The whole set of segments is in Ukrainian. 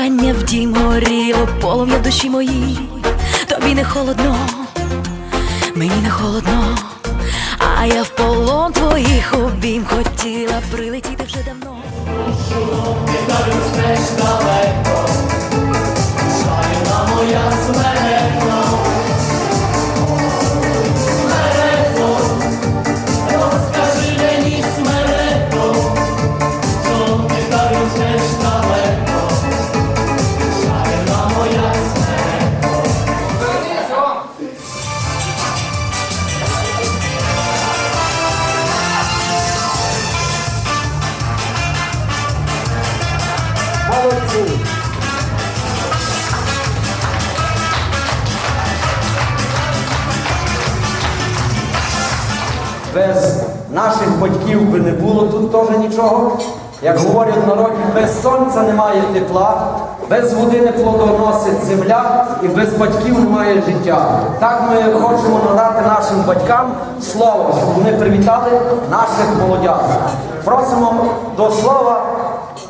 Кохання в дім горіло полум'я в душі моїй, тобі не холодно, мені не холодно, а я в полон твоїх обійм хотіла прилетіти вже давно. Молодці! Без наших батьків би не було тут теж нічого. Як говорять народі, без сонця немає тепла, без води не плодоносить земля і без батьків немає життя. Так ми хочемо надати нашим батькам слово, щоб вони привітали наших молодят. Просимо до слова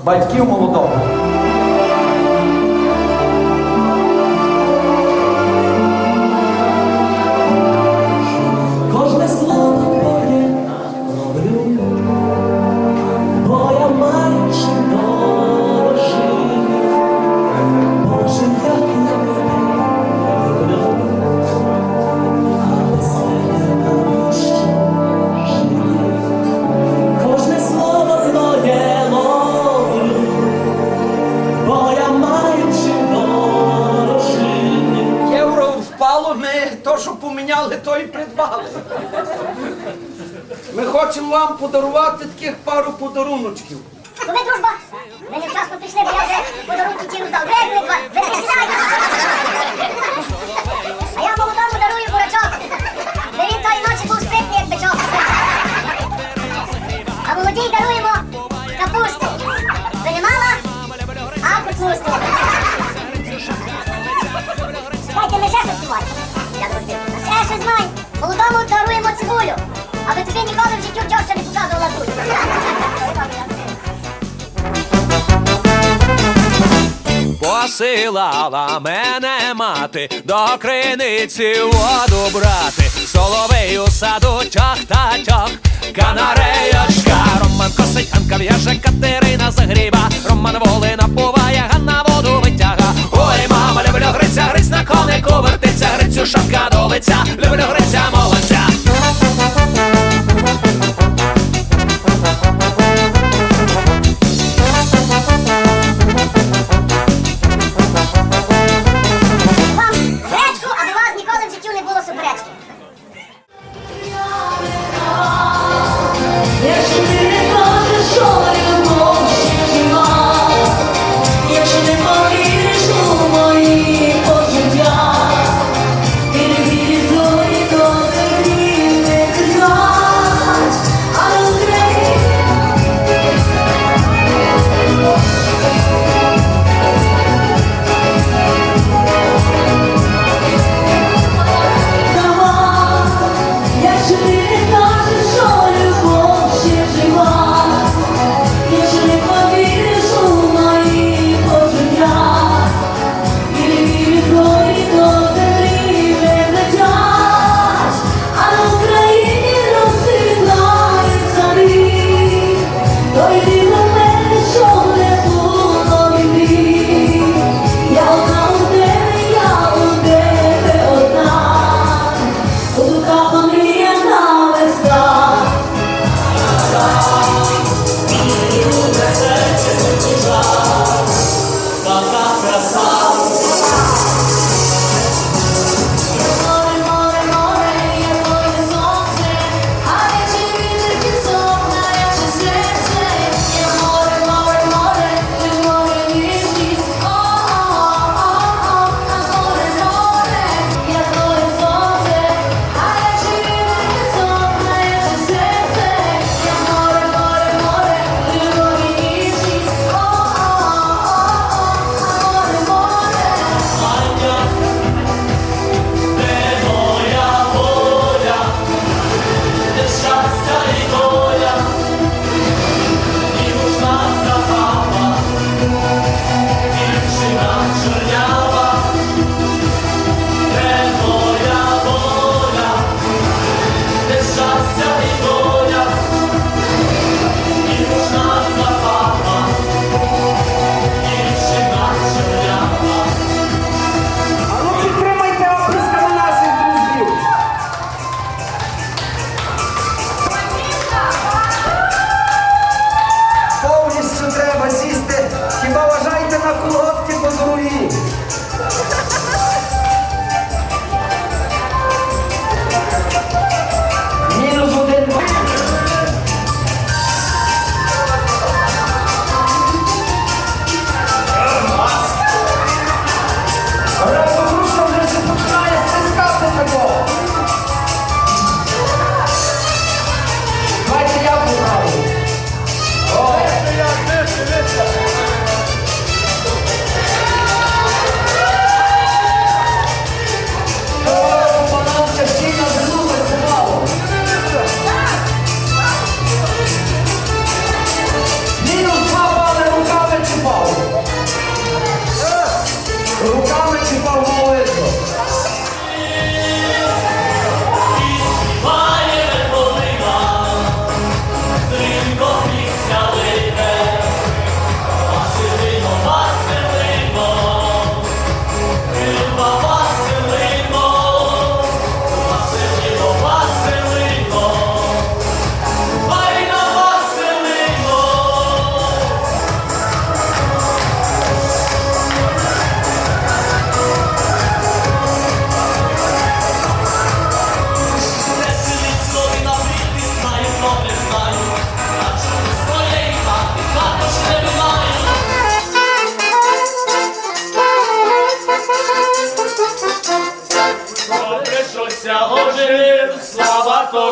батьків молодого. Вам подарувати таких пару подаруночків. Ви дружба? Ви невчасно пішли, бо я вже подарунки ті роздав. Ви, ви, ви, ви не сідайте! А Посилала мене мати до криниці воду брати, соловей у саду чох та чох, канареєчка, Роман косить, Анка в'яже, Катерина загріба, Роман волина буває, Ганна воду витяга. Ой, мама, люблю гриця, гриць на конику вертиться, грицю шапка до лиця, люблю гриця молодця.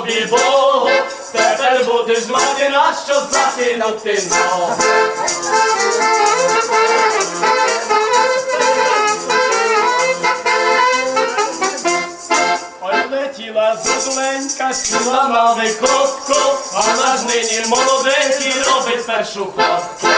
Тобі Бог, тепер будеш мати на що закинути ногу. Ой, летіла зозуленька, сіла на викопку, а наш нині молоденький робить першу ходку.